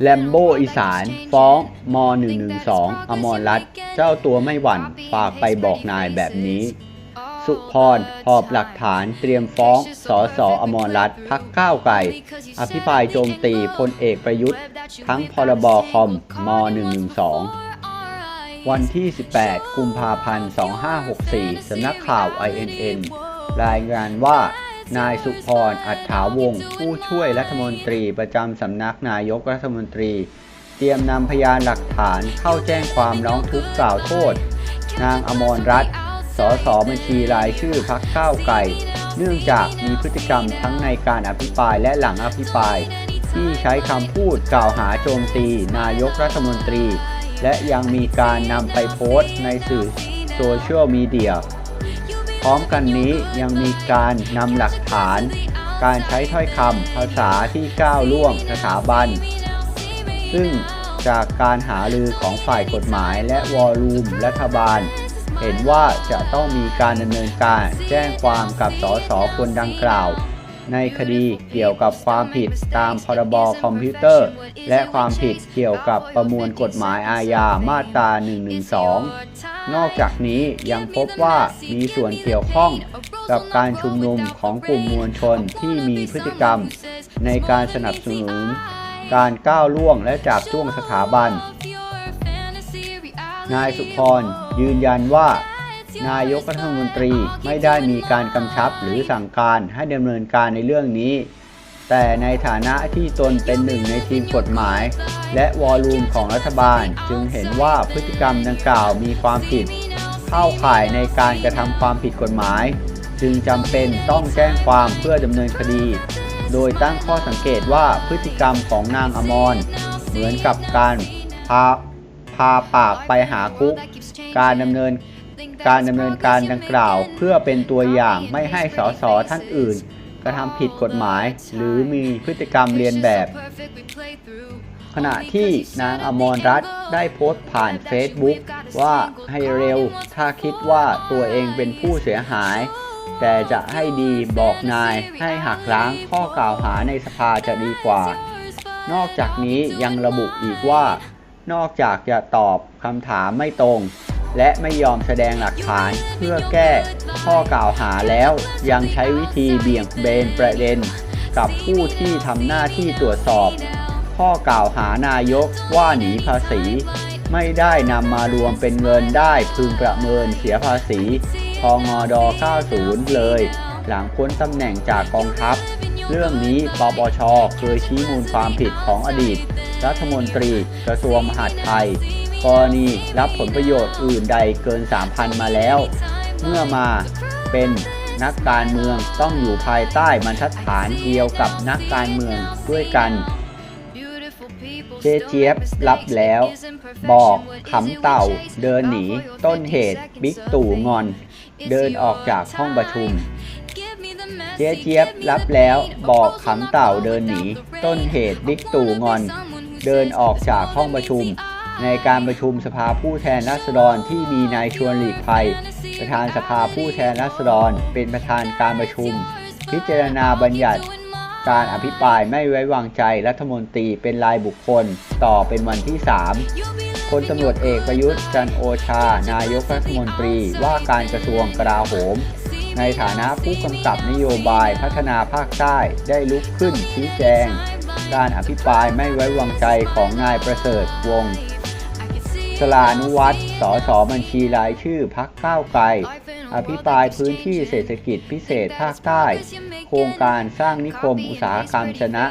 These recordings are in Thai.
แลมโบอีสาน ฟ้องม .112 อมรรัตน์เจ้าตัวไม่หวั่น ฝากไปบอกนายแบบนี้ สุพรหอบหลักฐานเตรียมฟ้องสอสออมรรัตน์พักก้าวไกลอภิปรายโจมตีพลเอกประยุทธ์ ทั้งพรบคอมม .112 วันที่ 18 กุมภาพันธ์ 2564 สำนักข่าว INN รายงานว่า นายสุพร อัฏฐาวงศ์ผู้ช่วยรัฐมนตรีประจำสำนักนายกรัฐมนตรี เตรียมนำพยานหลักฐานเข้าแจ้งความร้องทุกข์กล่าวโทษ นางอมรรัตน์สสบัญชีรายชื่อพักก้าวไกลเนื่องจากมีพฤติกรรมทั้งในการอภิปรายและหลังอภิปราย ที่ใช้คำพูดกล่าวหาโจมตี นายกรัฐมนตรี และยังมีการนำไปโพสต์ในสื่อโซเชียลมีเดีย พร้อมกันนี้ยังมีการนำหลักฐาน การใช้ถ้อยคำภาษาที่ก้าวล่วงสถาบัน ซึ่งจากการหารือของฝ่ายกฎหมายและวอลลุ่มรัฐบาล เห็นว่าจะต้องมีการดำเนินการแจ้งความกับสสคนดังกล่าว ในคดีเกี่ยวกับความผิดตามพรบคอมพิวเตอร์ และความผิดเกี่ยวกับประมวลกฎหมายอาญามาตรา 112 นอกจากนี้ยังพบว่ามีส่วนเกี่ยวข้องกับการชุมนุมของกลุ่มมวลชนที่มีพฤติกรรม ในการสนับสนุน การก้าวล่วงและจับจ้วงสถาบัน นายสุพรยืนยันว่า นายกรัฐมนตรีไม่ได้มีการกำชับหรือสั่งการให้ดำเนินการในเรื่องนี้ แต่ในฐานะที่ตนเป็นหนึ่งในทีมกฎหมาย และวอลลุ่มของรัฐบาลจึงเห็นว่าพฤติกรรมดังกล่าวมีความผิด เข้าข่ายในการกระทำความผิดกฎหมาย จึงจำเป็นต้องแจ้งความเพื่อดำเนินคดี โดยตั้งข้อสังเกตว่าพฤติกรรมของนางอมรเหมือนกับการพาพาปากไปหาคุก การดำเนินการดำเนินการดังกล่าว เพื่อเป็นตัวอย่างไม่ให้สสท่านอื่น กระทำผิดกฎหมาย หรือมีพฤติกรรมเรียนแบบ ขณะที่นางอมรรัตน์ได้โพสต์ผ่าน Facebook ว่าให้เร็วถ้าคิดว่าตัวเองเป็นผู้เสียหาย แต่จะให้ดีบอกนายให้หักล้างข้อกล่าวหาในสภาจะดีกว่า นอกจากนี้ยังระบุอีกว่า นอกจากจะตอบคำถามไม่ตรง และไม่ยอมแสดงหลักฐานเพื่อแก้ข้อกล่าวหาแล้วยังใช้วิธีเบี่ยงเบนประเด็น กับผู้ที่ทำหน้าที่ตรวจสอบ ข้อกล่าวหานายกว่าหนีภาษี ไม่ได้นำมารวมเป็นเงินได้พึงประเมินเสียภาษีพงอด90 เลย หลังพ้นตำแหน่งจากกองทัพ เรื่องนี้ปปชเคยชี้มูลความผิดของอดีต รัฐมนตรีกระทรวงมหาดไทย กรณีรับผลประโยชน์อื่นใดเกิน 3,000 มาแล้ว เมื่อมาเป็นนักการเมืองต้องอยู่ภายใต้บรรทัดฐานเดียวกับนักการเมืองด้วยกันเจเจี๊ยบรับแล้ว บอกขำเต่า เดินหนี ต้นเหตุ บิ๊กตู่งอน เดินออกจากห้องประชุม เจ๊เจี๊ยบรับแล้วบอกขำเต่าเดินหนี ต้นเหตุบิ๊กตู่งอน เดินออกจากห้องประชุม ในการประชุมสภาผู้แทนราษฎรที่มีนายชวนหลีกภัย ประธานสภาผู้แทนราษฎร เป็นประธานการประชุม พิจารณาบัญญัติ การอภิปรายไม่ไว้วางใจรัฐมนตรีเป็นรายบุคคล ต่อเป็นวันที่ 3พลตำรวจเอกประยุทธ์จันโอชา นายกรัฐมนตรีว่าการกระทรวงกลาโหม ในฐานะผู้กำกับนโยบายพัฒนาภาคใต้ได้ลุกขึ้นชี้แจง การอภิปรายไม่ไว้วางใจของนายประเสริฐวงศ์สลานุวัตรสสบัญชีรายชื่อพักก้าวไกล อภิปรายพื้นที่เศรษฐกิจพิเศษภาคใต้ โครงการสร้างนิคมอุตสาหกรรมชนะ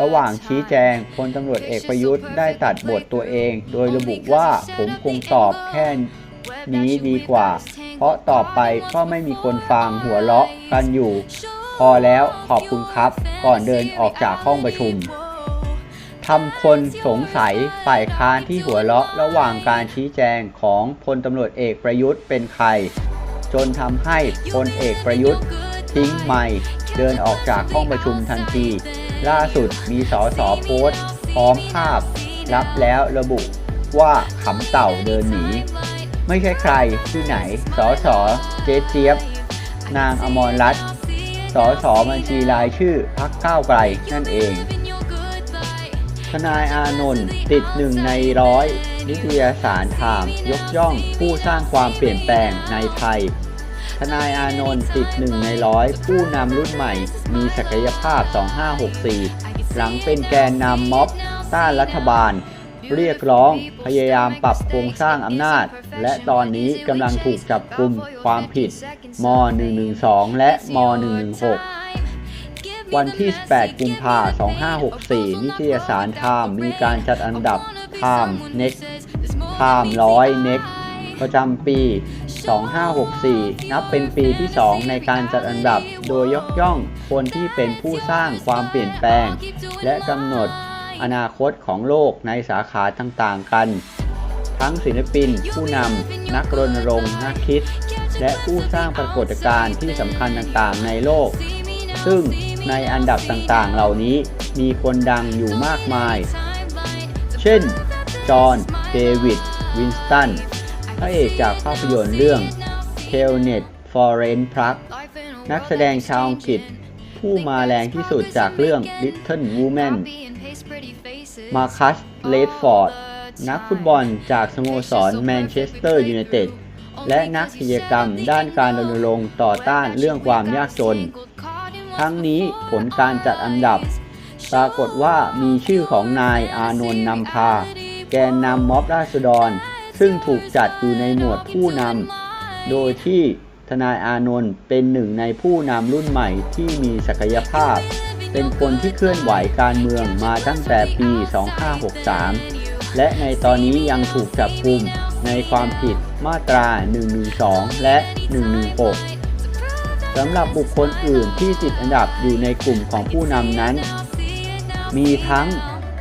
ระหว่างชี้แจงพลตำรวจเอกประยุทธ์ได้ตัดบทตัวเอง โดยระบุว่าผมคงตอบแค่นี้ดีกว่า เพราะต่อไปก็ไม่มีคนฟังหัวเราะกันอยู่ พอแล้วขอบคุณครับ ก่อนเดินออกจากห้องประชุมทำคนสงสัยฝ่ายค้านที่หัวเราะระหว่างการชี้แจงของพลตำรวจเอกประยุทธ์เป็นใคร จนทำให้พลเอกประยุทธ์ทิ้งไมค์เดินออกจากห้องประชุมทันที ล่าสุดมีสอสอโพสต์ พร้อมภาพ รับแล้วระบุว่าขำเต่าเดินหนี ไม่ใช่ใครที่ไหน สอสอเจ๊เจี๊ยบ นางอมรรัตน์สอสอบัญชีรายชื่อพักก้าวไกลนั่นเอง ทนายอานนท์ติดหนึ่งในร้อยนิตยสารไทม์ยกย่องผู้สร้างความเปลี่ยนแปลงในไทย ทนายอานนท์ติดหนึ่งในร้อยผู้นำรุ่นใหม่ มีศักยภาพ 2564 หลังเป็นแกนนำม็อบต้านรัฐบาล เรียกร้องพยายามปรับโครงสร้างอำนาจ และตอนนี้กำลังถูกจับกลุ่มความผิดม .112 และม .116 วันที่ 18 กุมภา2564 นิตยสารไทม์มีการจัดอันดับไทม์เน็กไทม์ร้อยเน็กประจำปี 2564 นับเป็นปีที่ 2 ในการจัดอันดับ โดยยกย่องคนที่เป็นผู้สร้างความเปลี่ยนแปลง และกำหนด อนาคตของโลกในสาขาต่างๆกัน ทั้งศิลปิน ผู้นำ นักรณรงค์ นักคิด และผู้สร้างปรากฏการณ์ที่สำคัญต่างๆในโลก ซึ่งในอันดับต่างๆเหล่านี้มีคนดังอยู่มากมาย เช่น จอห์น เดวิด วินสตัน พระเอกจากภาพยนตร์เรื่อง t e l n e t f o r e n p l u g นักแสดงชาวอังกฤษ ผู้มาแรงที่สุดจากเรื่อง Little Women มาคัส เลดฟอร์ด นักฟุตบอลจากสโมสรแมนเชสเตอร์ยูไนเต็ด และนักกิจกรรมด้านการรณรงค์ต่อต้านเรื่องความยากจน ทั้งนี้ผลการจัดอันดับ ปรากฏว่ามีชื่อของนายอานนท์นำพา แกนนำม็อบราษฎร ซึ่งถูกจัดอยู่ในหมวดผู้นำ โดยที่ทนายอานนท์เป็นหนึ่งในผู้นำรุ่นใหม่ที่มีศักยภาพ เป็นคนที่เคลื่อนไหวการเมืองมาตั้งแต่ปี 2563 และในตอนนี้ยังถูกจับกุมในความผิดมาตรา 112 และ 116 สำหรับบุคคลอื่นที่ติดอันดับอยู่ในกลุ่มของผู้นำนั้น มีทั้ง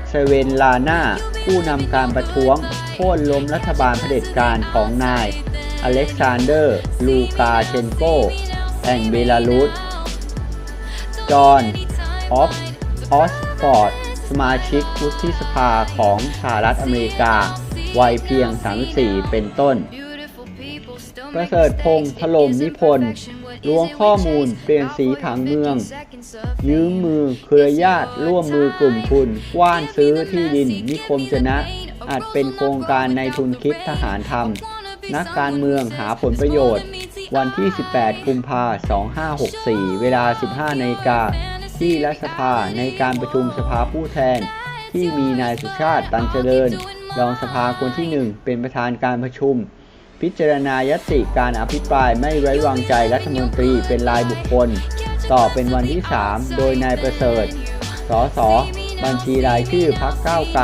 เซเวนลาน่าผู้นำการประท้วงโค่นล้มรัฐบาลเผด็จการของนาย อเล็กซานเดอร์ ลูกาเชนโก แห่งเบลารุส จอห์น ออฟออสฟอร์ดสมาชิกวุฒิสภาของสหรัฐอเมริกา วัยเพียง 34 เป็นต้น ประเสริฐพงษ์ถล่มนิพนธ์ล้วงข้อมูลเปลี่ยนสีผังเมือง ยืมมือเครือญาติร่วมมือกลุ่มทุนกว้านซื้อที่ดินนิคมชนะ อาจเป็นโครงการในทุนคิดทหารทำนักการเมืองหาผลประโยชน์ วันที่ 18 กุมภา2564 เวลา 15นาฬิกา ที่รัฐสภาในการประชุมสภาผู้แทน ที่มีนายสุชาติตันเจริญ รองสภาคนที่ 1 เป็นประธานการประชุม พิจารณายตติการอภิปรายไม่ไว้วางใจรัฐมนตรีเป็นรายบุคคล ต่อเป็นวันที่ 3 โดยนายประเสริฐ สส บัญชีรายชื่อพักก้าวไกล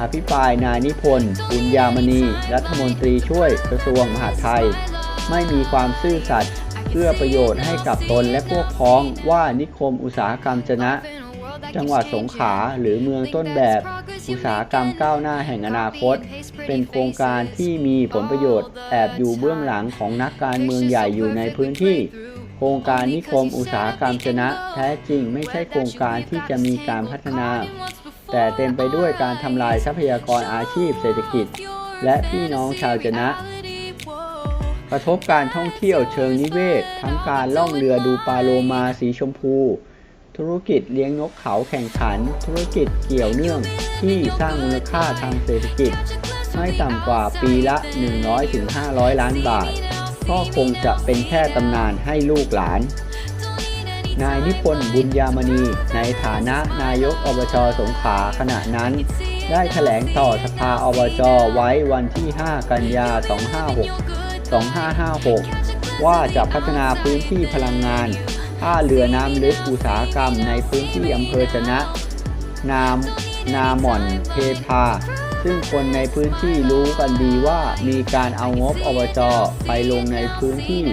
อภิปรายนายนิพนธ์บุญยามณี รัฐมนตรีช่วยกระทรวงมหาดไทย ไม่มีความซื่อสัตย์ พื่อประโยชน์ให้กับตนและพวกพ้องว่านิคมอุตสาหกรรมชนะ จังหวัดสงขลาหรือเมืองต้นแบบอุตสาหกรรมก้าวหน้าแห่งอนาคต เป็นโครงการที่มีผลประโยชน์แอบอยู่เบื้องหลังของนักการเมืองใหญ่อยู่ในพื้นที่ โครงการนิคมอุตสาหกรรมชนะ แท้จริงไม่ใช่โครงการที่จะมีการพัฒนา แต่เต็มไปด้วยการทำลายทรัพยากรอาชีพเศรษฐกิจ และพี่น้องชาวชนะ กระทบการท่องเที่ยวเชิงนิเวศ ทั้งการล่องเรือดูปลาโลมาสีชมพู ธุรกิจเลี้ยงนกเขาแข่งขัน ธุรกิจเกี่ยวเนื่องที่สร้างมูลค่าทางเศรษฐกิจ ไม่ต่ำกว่าปีละ 100-500 ล้านบาท ก็คงจะเป็นแค่ตำนานให้ลูกหลานนายนิพนธ์บุญยามณี ในฐานะนายกอบจสงขลาขณะนั้น ได้แถลงต่อสภาอบจไว้วันที่ 5 กันยา 256 2556 ว่าจะพัฒนาพื้นที่พลังงานท่าเรือน้ำลึกอุตสาหกรรมในพื้นที่อำเภอชนะ นามนาหม่อนเทพา ซึ่งคนในพื้นที่รู้กันดีว่ามีการเอางบอบจไปลงในพื้นที่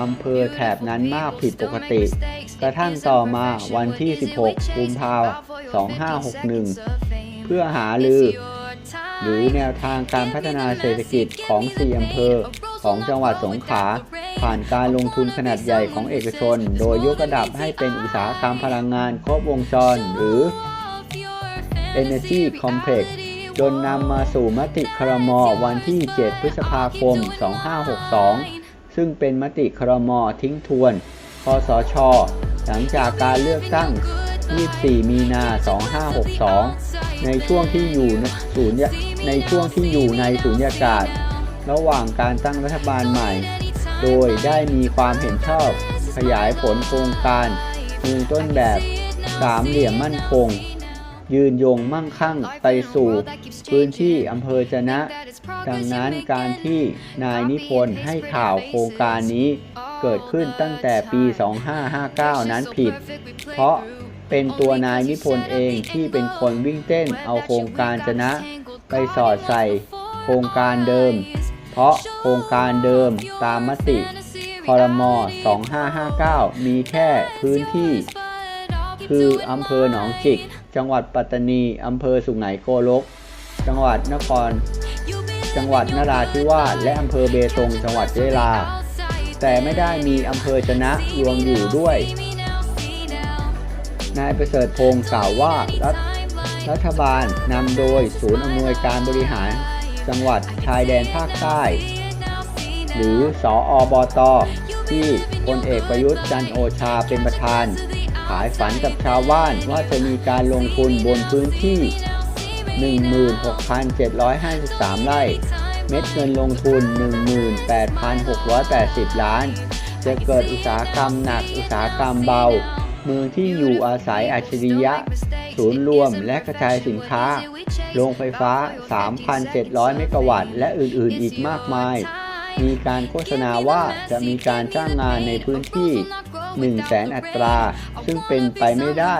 อำเภอแถบนั้นมากผิดปกติ กระทั่งต่อมาวันที่ 16 กุมภาพันธ์2561 เพื่อหาลือ หรือแนวทางการพัฒนาเศรษฐกิจของ4อำเภอของจังหวัดสงขลาผ่านการลงทุนขนาดใหญ่ของเอกชน โดยยกระดับให้เป็นอุตสาหกรรมพลังงานครบวงจร หรือ Energy Complex จนนำมาสู่มติครมวันที่ 7 พฤษภาคม 2562 ซึ่งเป็นมติครมทิ้งทวน คสช หลังจากการเลือกตั้ง 24 มีนา 2562 ในช่วงที่อยู่ในศูนย์ในช่วงที่อยู่ในศูนยากาศ ระหว่างการตั้งรัฐบาลใหม่ โดยได้มีความเห็นชอบ ขยายผลโครงการมืองต้นแบบสามเหลี่ยมมั่นคง ยืนยงมั่งคั่งไปสู่พื้นที่อำเภอจนะ ดังนั้นการที่นายนิพนธ์ให้ข่าวโครงการนี้เกิดขึ้นตั้งแต่ปี 2559 นั้นผิด เพราะ เป็นตัวนายนิพนธ์เองที่เป็นคนวิ่งเต้นเอาโครงการจะนะ ไปสอดใส่โครงการเดิม เพราะโครงการเดิมตามมติคอรม2559 มีแค่พื้นที่ คืออำเภอหนองจิก จังหวัดปัตตานีอำเภอสุไหงโกลก จังหวัดนคร จังหวัดนราธิวาสและอำเภอเบตงจังหวัดยะลา แต่ไม่ได้มีอำเภอชนะรวมอยู่ด้วย นายประเสริฐพงศ์กล่าวว่ารัฐรัฐบาลนำโดยศูนย์อำนวยการบริหารจังหวัดชายแดนภาคใต้ หรือสออบตที่พลเอกประยุทธ์จันโอชาเป็นประธาน ขายฝันกับชาวบ้านว่าจะมีการลงทุนบนพื้นที่ 16,753 ไร่ เม็ดเงินลงทุน 18,680 ล้าน จะเกิดอุตสาหกรรมหนักอุตสาหกรรมเบา เมืองที่อยู่อาศัยอัจฉริยะ ศูนย์รวมและกระจายสินค้า โรงไฟฟ้า 3,700 เมกะวัตต์ และอื่นๆ อีกมากมาย มีการโฆษณาว่าจะมีการจ้างงานในพื้นที่ 1 0 0 0 0แสนอัตรา ซึ่งเป็นไปไม่ได้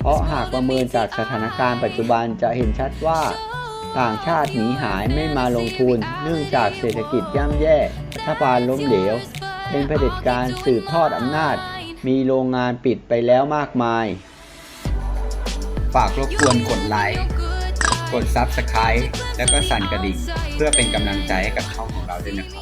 เพราะหากประเมินจากสถานการณ์ปัจจุบันจะเห็นชัดว่าต่างชาติหนีหายไม่มาลงทุน เนื่องจากเศรษฐกิจย่ำแย่รัฐบาลล้มเหลว เป็นเผด็จการสืบทอดอำนาจ มีโรงงานปิดไปแล้วมากมาย ฝากรบกวนกดไลค์ กด Subscribe แล้วก็สั่นกระดิ่ง เพื่อเป็นกำลังใจให้กับช่องของเราด้วยนะครับ